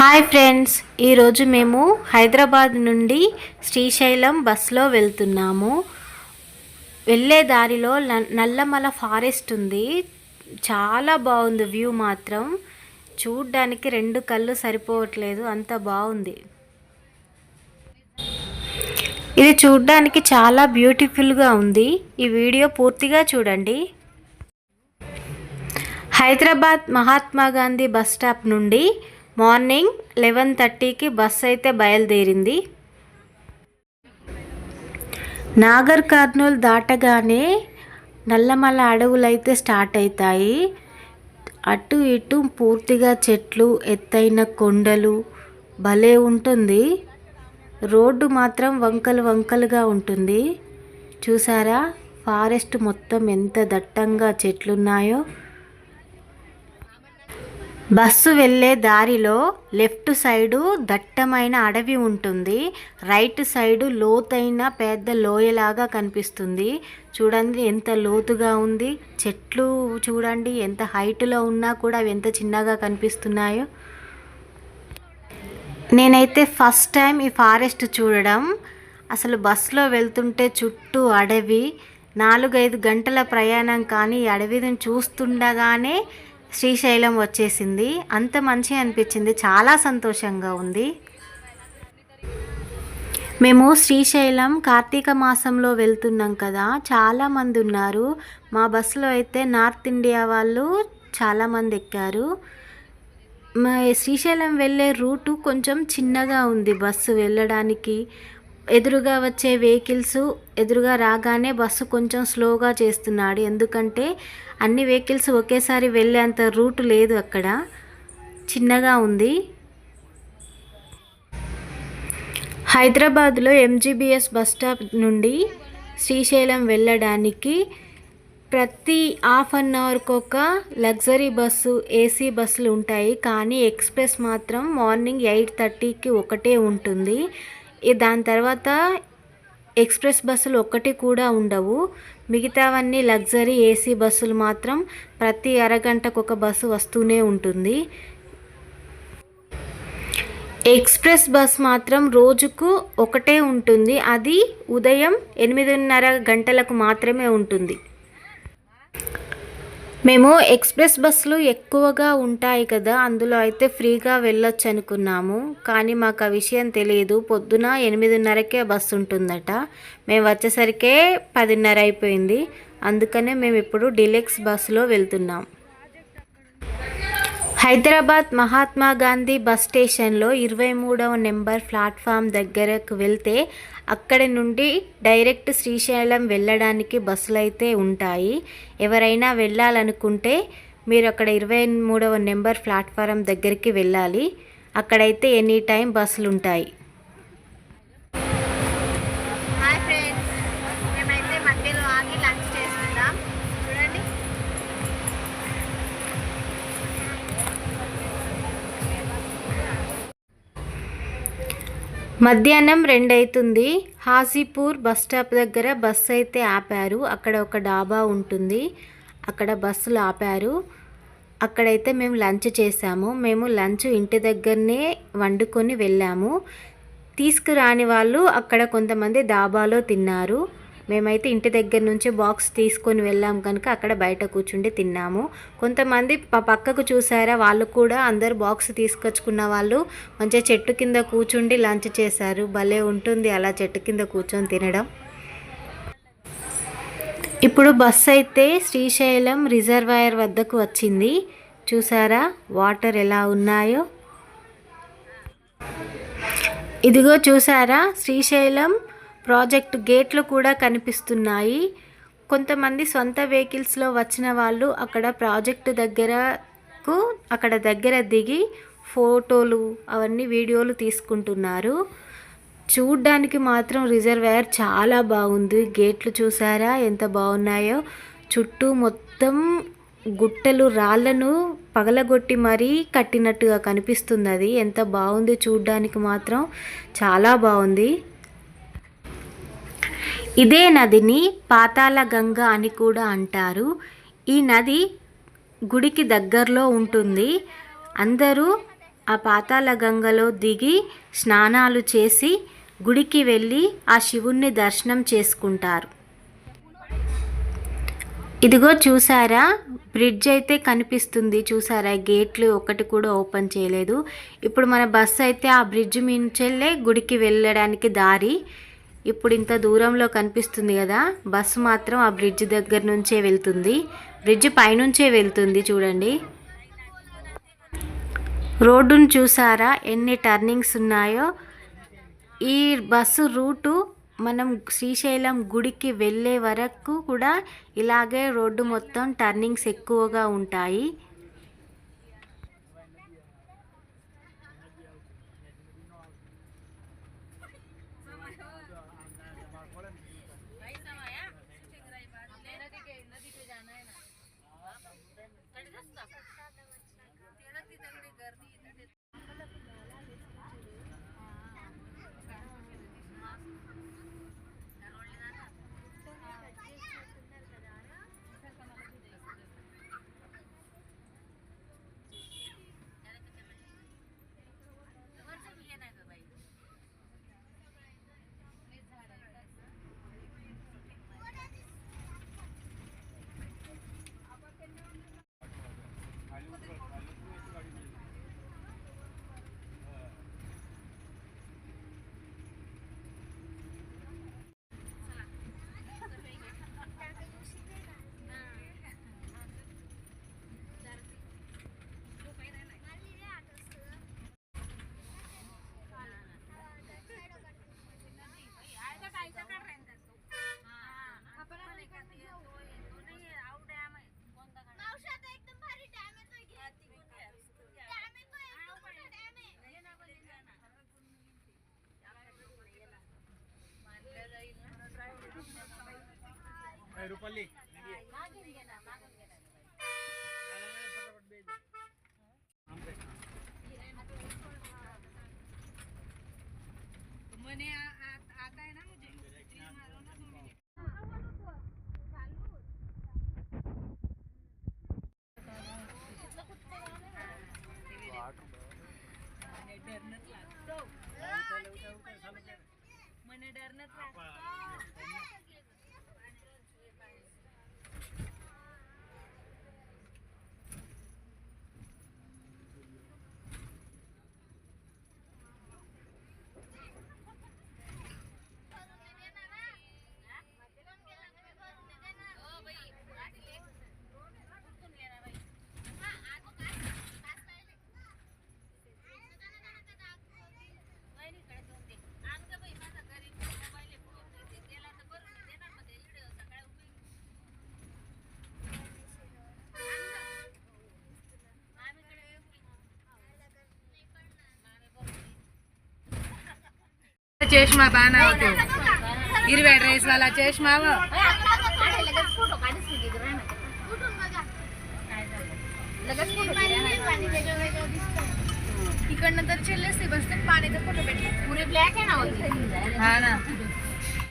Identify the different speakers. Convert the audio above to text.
Speaker 1: Hi friends ఈరోజు మేము హైదరాబాద్ నుండి శ్రీశైలం బస్లో వెళ్తున్నాము. వెళ్ళే దారిలో నల్లమల ఫారెస్ట్ ఉంది. చాలా బాగుంది వ్యూ మాత్రం. చూడ్డానికి రెండు కళ్ళు సరిపోవట్లేదు అంత బాగుంది. ఇది చూడ్డానికి చాలా బ్యూటిఫుల్గా ఉంది. ఈ వీడియో పూర్తిగా చూడండి. హైదరాబాద్ మహాత్మా గాంధీ బస్ స్టాప్ నుండి మార్నింగ్ లెవెన్ థర్టీకి బస్సు అయితే బయలుదేరింది. నాగర్ కర్నూలు దాటగానే నల్లమల అడవులు అయితే స్టార్ట్ అవుతాయి అటు ఇటు పూర్తిగా చెట్లు ఎత్తైన కొండలు భలే ఉంటుంది. రోడ్డు మాత్రం వంకలు వంకలుగా ఉంటుంది. చూసారా? ఫారెస్ట్ మొత్తం ఎంత దట్టంగా చెట్లున్నాయో. బస్సు వెళ్ళే దారిలో లెఫ్ట్ సైడు దట్టమైన అడవి ఉంటుంది. రైట్ సైడు లోతైన పెద్ద లోయలాగా కనిపిస్తుంది. చూడండి ఎంత లోతుగా ఉంది. చెట్లు చూడండి ఎంత హైట్లో ఉన్నా కూడా అవి ఎంత చిన్నగా కనిపిస్తున్నాయో. నేనైతే ఫస్ట్ టైం ఈ ఫారెస్ట్ చూడడం. అసలు బస్సులో వెళ్తుంటే చుట్టూ అడవి. నాలుగైదు గంటల ప్రయాణం కానీ ఈ అడవిని చూస్తుండగానే శ్రీశైలం వచ్చేసింది. అంత మంచి అనిపించింది. చాలా సంతోషంగా ఉంది. మేము శ్రీశైలం కార్తీక మాసంలో వెళ్తున్నాం కదా. చాలామంది ఉన్నారు. మా బస్సులో అయితే నార్త్ ఇండియా వాళ్ళు చాలామంది ఎక్కారు. మా శ్రీశైలం వెళ్ళే రూటు కొంచెం చిన్నగా ఉంది బస్సు వెళ్ళడానికి. ఎదురుగా వచ్చే వెహికల్స్ ఎదురుగా రాగానే బస్సు కొంచెం స్లోగా చేస్తున్నాడు. ఎందుకంటే అన్ని వెహికల్స్ ఒకేసారి వెళ్ళేంత రూట్ లేదు అక్కడ. చిన్నగా ఉంది. హైదరాబాద్లో ఎంజీబీఎస్ బస్ స్టాప్ నుండి శ్రీశైలం వెళ్ళడానికి ప్రతి హాఫ్ అన్ అవర్కి ఒక లగ్జరీ బస్సు ఏసీ బస్సులు ఉంటాయి. కానీ ఎక్స్ప్రెస్ మాత్రం మార్నింగ్ ఎయిట్ థర్టీకి ఒకటే ఉంటుంది. దాని తర్వాత ఎక్స్ప్రెస్ బస్సులు ఒక్కటి కూడా ఉండవు. మిగతావన్నీ లగ్జరీ ఏసీ బస్సులు మాత్రం ప్రతి అరగంటకు ఒక బస్సు వస్తూనే ఉంటుంది. ఎక్స్ప్రెస్ బస్ మాత్రం రోజుకు ఒకటే ఉంటుంది. అది ఉదయం ఎనిమిదిన్నర గంటలకు మాత్రమే ఉంటుంది. మేము ఎక్స్ప్రెస్ బస్సులు ఎక్కువగా ఉంటాయి కదా అందులో అయితే ఫ్రీగా వెళ్ళొచ్చు అనుకున్నాము కానీ మాకు ఆ విషయం తెలియదు. పొద్దున ఎనిమిదిన్నరకే బస్సు ఉంటుందట. మేము వచ్చేసరికే పదిన్నర అయిపోయింది. అందుకనే మేము ఇప్పుడు డిలెక్స్ బస్సులో వెళ్తున్నాం. హైదరాబాద్ మహాత్మా గాంధీ బస్ స్టేషన్లో ఇరవై మూడవ నెంబర్ ప్లాట్ఫామ్ దగ్గరకు వెళ్తే అక్కడి నుండి డైరెక్ట్ శ్రీశైలం వెళ్ళడానికి బస్సులు అయితే ఉంటాయి. ఎవరైనా వెళ్ళాలనుకుంటే మీరు అక్కడ ఇరవై మూడవ నెంబర్ ప్లాట్ఫారం దగ్గరికి వెళ్ళాలి. అక్కడైతే ఎనీ టైం బస్సులు ఉంటాయి మధ్యాహ్నం రెండవుతుంది హాజీపూర్ బస్ స్టాప్ దగ్గర బస్సు అయితే ఆపారు. అక్కడ ఒక డాబా ఉంటుంది. అక్కడ బస్సులు ఆపారు. అక్కడైతే మేము లంచ్ చేసాము మేము లంచ్ ఇంటి దగ్గరనే వండుకొని వెళ్ళాము. తీసుకురాని వాళ్ళు అక్కడ కొంతమంది డాబాలో తిన్నారు. మేమైతే ఇంటి దగ్గర నుంచి బాక్స్ తీసుకొని వెళ్ళాం కనుక అక్కడ బయట కూర్చుండి తిన్నాము. కొంతమంది పక్కకు చూసారా? వాళ్ళు కూడా అందరు బాక్స్ తీసుకొచ్చుకున్న వాళ్ళు మంచిగా చెట్టు కింద కూర్చుండి లంచ్ చేశారు. భలే ఉంటుంది అలా చెట్టు కింద కూర్చొని తినడం. ఇప్పుడు బస్ అయితే శ్రీశైలం రిజర్వాయర్ వద్దకు వచ్చింది. చూసారా? వాటర్ ఎలా ఉన్నాయో. ఇదిగో చూసారా? శ్రీశైలం ప్రాజెక్ట్ గేట్లు కూడా కనిపిస్తున్నాయి. కొంతమంది సొంత వెహికల్స్లో వచ్చిన వాళ్ళు అక్కడ ప్రాజెక్టు దగ్గరకు అక్కడ దగ్గర దిగి ఫోటోలు అవన్నీ వీడియోలు తీసుకుంటున్నారు. చూడ్డానికి మాత్రం రిజర్వాయర్ చాలా బాగుంది. గేట్లు చూసారా? ఎంత బాగున్నాయో. చుట్టూ మొత్తం గుట్టలు రాళ్ళను పగలగొట్టి మరీ కట్టినట్టుగా కనిపిస్తుంది అది. ఎంత బాగుంది చూడ్డానికి మాత్రం. చాలా బాగుంది. ఇదే నదిని పాతాళ గంగ అని కూడా అంటారు. ఈ నది గుడికి దగ్గరలో ఉంటుంది. అందరూ ఆ పాతాళ గంగలో దిగి స్నానాలు చేసి గుడికి వెళ్ళి ఆ శివుణ్ణి దర్శనం చేసుకుంటారు. ఇదిగో చూసారా? బ్రిడ్జ్ అయితే కనిపిస్తుంది. చూసారా? గేట్లు ఒకటి కూడా ఓపెన్ చేయలేదు. ఇప్పుడు మన బస్సు అయితే ఆ బ్రిడ్జ్ మించెల్లే గుడికి వెళ్ళడానికి దారి. ఇప్పుడు ఇంత దూరంలో కనిపిస్తుంది కదా బస్సు మాత్రం ఆ బ్రిడ్జ్ దగ్గర నుంచే వెళ్తుంది. బ్రిడ్జ్ పైనుంచే వెళ్తుంది చూడండి. రోడ్డును చూసారా? ఎన్ని టర్నింగ్స్ ఉన్నాయో. ఈ బస్సు రూటు మనం శ్రీశైలం గుడికి వెళ్ళే వరకు కూడా ఇలాగే రోడ్డు మొత్తం టర్నింగ్స్ ఎక్కువగా ఉంటాయి.
Speaker 2: रुपल्ली
Speaker 3: चष्मा बाना होतो हिरव्या ड्रेस वाला चष्मा व
Speaker 4: लगेच फोटो काढीस की चष्मा बाणावं तो. हिरव्या ड्रेसवाला चष्मा व. इकडनं तर चिल्लेच ते बसते पाणी तर फोटो भेटले. पुरे ब्लॅक आहे ना
Speaker 3: हा ना.